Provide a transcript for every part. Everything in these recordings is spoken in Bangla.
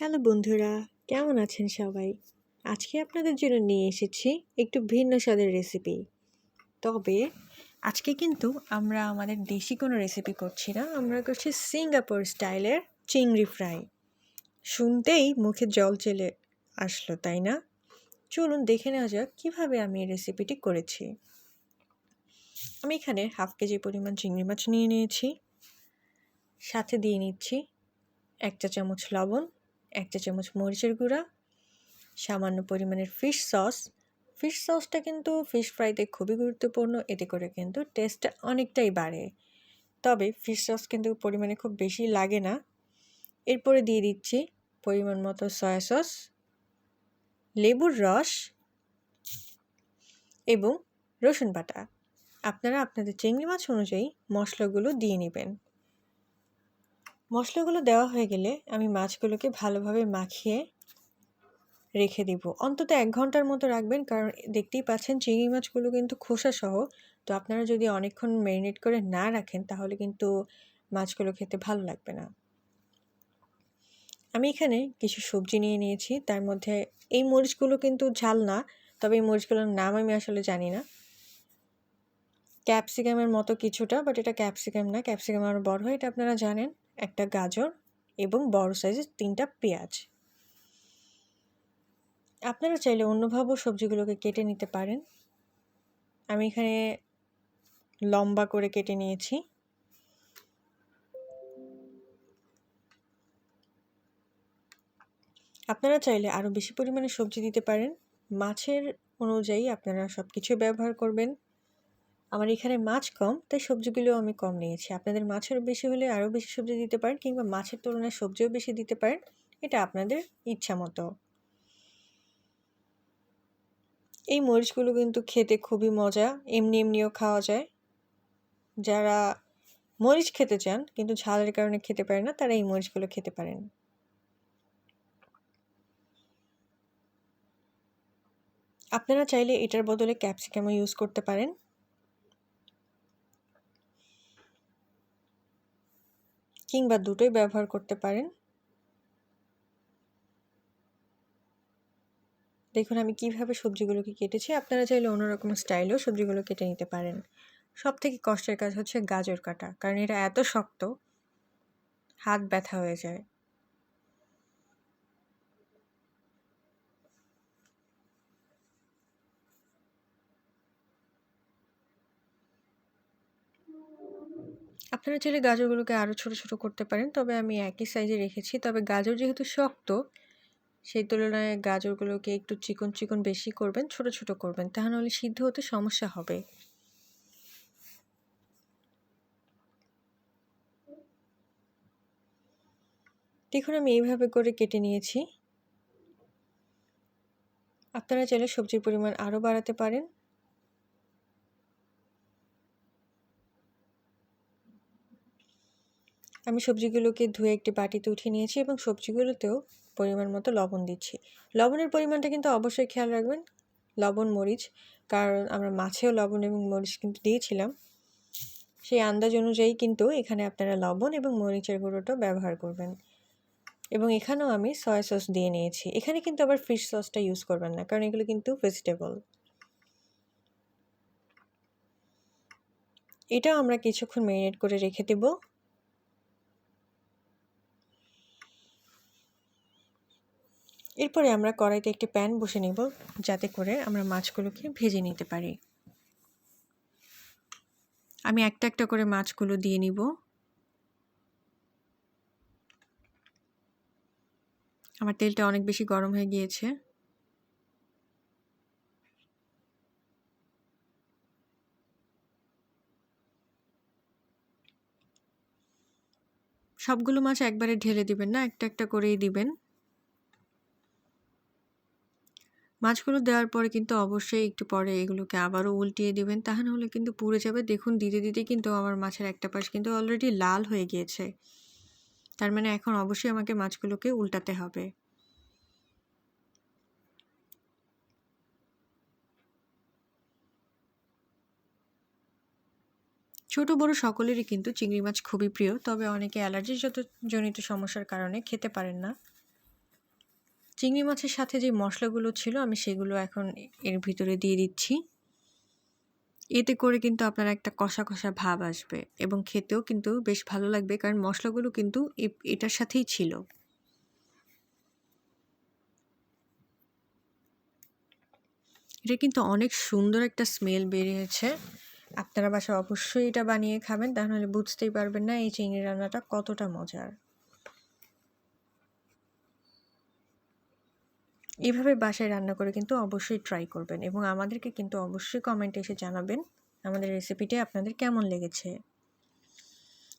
হ্যালো বন্ধুরা, কেমন আছেন সবাই? আজকে আপনাদের জন্য নিয়ে এসেছি একটু ভিন্ন স্বাদের রেসিপি তবে আজকে কিন্তু আমরা আমাদের দেশি কোনো রেসিপি করছি না, আমরা করছি সিঙ্গাপুর স্টাইলের চিংড়ি ফ্রাই শুনতেই মুখে জল চলে আসলো, তাই না? চলুন দেখে নেওয়া যাক কীভাবে আমি এই রেসিপিটি করেছি। আমি এখানে হাফ কেজি পরিমাণ চিংড়ি মাছ নিয়ে নিয়েছি, সাথে দিয়ে নিচ্ছি এক চা চামচ লবণ এক চা চামচ মরিচের গুঁড়া, সামান্য পরিমাণের ফিশ সস ফিশ সসটা কিন্তু ফিশ ফ্রাইতে খুবই গুরুত্বপূর্ণ, এতে করে কিন্তু টেস্টটা অনেকটাই বাড়ে। তবে ফিশ সস কিন্তু পরিমাণে খুব বেশি লাগে না। এরপরে দিয়ে দিচ্ছি পরিমাণ মতো সয়া সস লেবুর রস এবং রসুন বাটা। আপনারা আপনাদের চিংড়ি মাছ অনুযায়ী মশলাগুলো দিয়ে নেবেন। মশলাগুলো দেওয়া হয়ে গেলে আমি মাছগুলোকে ভালোভাবে মাখিয়ে রেখে দিব। অন্তত এক ঘণ্টার মতো রাখবেন, কারণ দেখতেই পাচ্ছেন চিংড়ি মাছগুলো কিন্তু খোসা সহ তো আপনারা যদি অনেকক্ষণ ম্যারিনেট করে না রাখেন, তাহলে কিন্তু মাছগুলো খেতে ভালো লাগবে না। আমি এখানে কিছু সবজি নিয়ে নিয়েছি, তার মধ্যে এই মরিচগুলো কিন্তু ঝাল না, তবে এই মরিচগুলোর নাম আমি আসলে জানি না। ক্যাপসিকামের মতো কিছুটা, বাট এটা ক্যাপসিকাম না, ক্যাপসিকাম আরও বড় হয়, এটা আপনারা জানেন। একটা গাজর এবং বড় সাইজের তিনটা পেঁয়াজ। আপনারা চাইলে অন্যভাবেও সবজিগুলোকে কেটে নিতে পারেন। আমি এখানে লম্বা করে কেটে নিয়েছি। আপনারা চাইলে আরও বেশি পরিমাণে সবজি দিতে পারেন। মাছের অনুযায়ী আপনারা সব কিছু ব্যবহার করবেন। আমার এখানে মাছ কম, তাই সবজিগুলো আমি কম নিয়েছি। আপনাদের মাছের বেশি হলে আরও বেশি সবজি দিতে পারেন কিংবা মাছের তুলনায় সবজিও বেশি দিতে পারেন, এটা আপনাদের ইচ্ছা মতো। এই মরিচগুলো কিন্তু খেতে খুবই মজা, এমনি এমনিও খাওয়া যায়। যারা মরিচ খেতে চান কিন্তু ঝালের কারণে খেতে পারে না, তারা এই মরিচগুলো খেতে পারেন। আপনারা চাইলে এটার বদলে ক্যাপসিকামও ইউজ করতে পারেন। কিংবা দুটোই ব্যবহার করতে পারেন। দেখুন, আমি কীভাবে সবজিগুলোকে কেটেছি। আপনারা চাইলে অন্যরকম স্টাইলেও সবজিগুলো কেটে নিতে পারেন। সব থেকে কষ্টের কাজ হচ্ছে গাজর কাটা, কারণ এটা এত শক্ত, হাত ব্যথা হয়ে যায়। আপনারা চাইলে গাজরগুলোকে আরও ছোট ছোট করতে পারেন, তবে আমি একই সাইজে রেখেছি। তবে গাজর যেহেতু শক্ত, সেই তুলনায় গাজরগুলোকে একটু চিকন চিকন বেশি করবেন, ছোট ছোট করবেন, তাহলে হলে সিদ্ধ হতে সমস্যা হবে। দেখুন, আমি এইভাবে করে কেটে নিয়েছি। আপনারা চাইলে সবজির পরিমাণ আরও বাড়াতে পারেন। আমি সবজিগুলোকে ধুয়ে একটি বাটিতে উঠিয়ে নিয়েছি এবং সবজিগুলোতেও পরিমাণ মতো লবণ দিচ্ছি। লবণের পরিমাণটা কিন্তু অবশ্যই খেয়াল রাখবেন। লবণ, মরিচ, কারণ আমরা মাছেও লবণ এবং মরিচ কিন্তু দিয়েছিলাম। সেই আন্দাজ অনুযায়ী কিন্তু এখানে আপনারা লবণ এবং মরিচের গুঁড়োটাও ব্যবহার করবেন। এবং এখানেও আমি সয়া সস দিয়ে নিয়েছি। এখানে কিন্তু আবার ফিশ সসটা ইউজ করবেন না, কারণ এগুলো কিন্তু ভেজিটেবল এটাও আমরা কিছুক্ষণ ম্যারিনেট করে রেখে দেবো। এরপরে আমরা কড়াইতে একটি প্যান বসে নেব, যাতে করে আমরা মাছগুলোকে ভেজে নিতে পারি। আমি একটা একটা করে মাছগুলো দিয়ে নিব। আমার তেলটা অনেক বেশি গরম হয়ে গিয়েছে। সবগুলো মাছ একবারে ঢেলে দিবেন না, একটা একটা করেই দিবেন। মাছগুলো দেওয়ার পরে কিন্তু অবশ্যই একটু পরে এগুলোকে আবারও উল্টিয়ে দেবেন। তা হলে কিন্তু পুড়ে যাবে। দেখুন, দিতে দিতে কিন্তু আমার মাছের একটা পাশ কিন্তু অলরেডি লাল হয়ে গিয়েছে। তার মানে এখন অবশ্যই আমাকে মাছগুলোকে উল্টাতে হবে। ছোট, বড় সকলেরই কিন্তু চিংড়ি মাছ খুবই প্রিয়। তবে অনেকে অ্যালার্জির জনিত সমস্যার কারণে খেতে পারেন না। চিংড়ি মাছের সাথে যে মশলাগুলো ছিল, আমি সেগুলো এখন এর ভিতরে দিয়ে দিচ্ছি। এতে করে কিন্তু আপনার একটা কষা কষা ভাব আসবে এবং খেতেও কিন্তু বেশ ভালো লাগবে, কারণ মশলাগুলো কিন্তু এটার সাথেই ছিল। এটা কিন্তু অনেক সুন্দর একটা স্মেল বেরিয়েছে। আপনারা বাসায় অবশ্যই এটা বানিয়ে খাবেন, তাহলে বুঝতেই পারবেন না এই চিংড়ি রান্নাটা কতটা মজার। এভাবে বাসায় রান্না করে কিন্তু অবশ্যই ট্রাই করবেন এবং আমাদেরকে কিন্তু অবশ্যই কমেন্টে এসে জানাবেন আমাদের রেসিপিটি আপনাদের কেমন লেগেছে।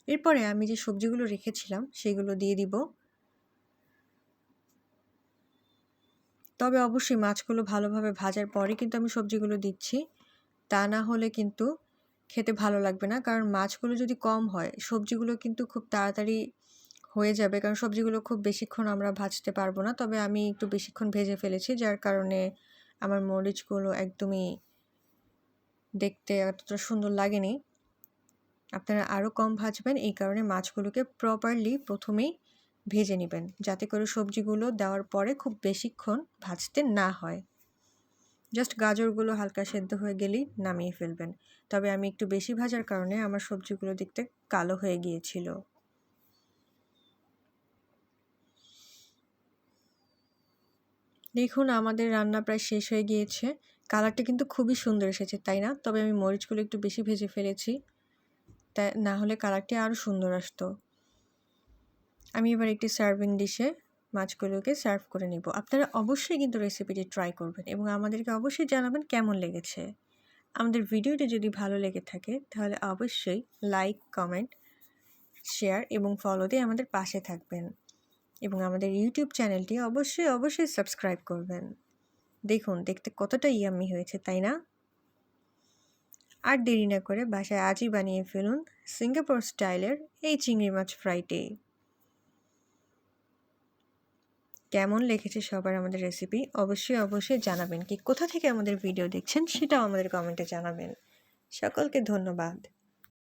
এরপরে আমি যে সবজিগুলো রেখেছিলাম সেগুলো দিয়ে দিব। তবে অবশ্যই মাছগুলো ভালোভাবে ভাজার পরে কিন্তু আমি সবজিগুলো দিচ্ছি। তা না হলে কিন্তু খেতে ভালো লাগবে না, কারণ মাছগুলো যদি কম হয়, সবজিগুলো কিন্তু খুব তাড়াতাড়ি হয়ে যাবে। কারণ সবজিগুলো খুব বেশিক্ষণ আমরা ভাজতে পারব না। তবে আমি একটু বেশিক্ষণ ভেজে ফেলেছি, যার কারণে আমার মরিচগুলো একদমই দেখতে এতটা সুন্দর লাগেনি। আপনারা আরও কম ভাজবেন, এই কারণে মাছগুলোকে প্রপারলি প্রথমেই ভেজে নেবেন, যাতে করে সবজিগুলো দেওয়ার পরে খুব বেশিক্ষণ ভাজতে না হয়। জাস্ট গাজরগুলো হালকা সেদ্ধ হয়ে গেলেই নামিয়ে ফেলবেন। তবে আমি একটু বেশি ভাজার কারণে আমার সবজিগুলো দেখতে কালো হয়ে গিয়েছিল। দেখুন, আমাদের রান্না প্রায় শেষ হয়ে গিয়েছে। কালারটা কিন্তু খুবই সুন্দর এসেছে, তাই না? তবে আমি মরিচগুলো একটু বেশি ভেজে ফেলেছি। তাই না হলে কালারটি আরও সুন্দর আসতো। আমি এবার একটি সার্ভিং ডিশে মাছগুলোকে সার্ভ করে নিব। আপনারা অবশ্যই কিন্তু রেসিপিটি ট্রাই করবেন এবং আমাদেরকে অবশ্যই জানাবেন কেমন লেগেছে। আমাদের ভিডিওটি যদি ভালো লেগে থাকে, তাহলে অবশ্যই লাইক, কমেন্ট, শেয়ার এবং ফলো দিয়ে আমাদের পাশে থাকবেন। এবং আমাদের ইউটিউব চ্যানেলটি অবশ্যই অবশ্যই সাবস্ক্রাইব করবেন। দেখুন, দেখতে কতটা ইয়াম্মি হয়েছে, তাই না? আর দেরি না করে বাসায় আজই বানিয়ে ফেলুন সিঙ্গাপুর স্টাইলের এই চিংড়ি মাছ ফ্রাইডে কেমন লেগেছে সবার আমাদের রেসিপি অবশ্যই অবশ্যই জানাবেন। কি কোথা থেকে আমাদের ভিডিও দেখছেন সেটাও আমাদের কমেন্টে জানাবেন। সকলকে ধন্যবাদ।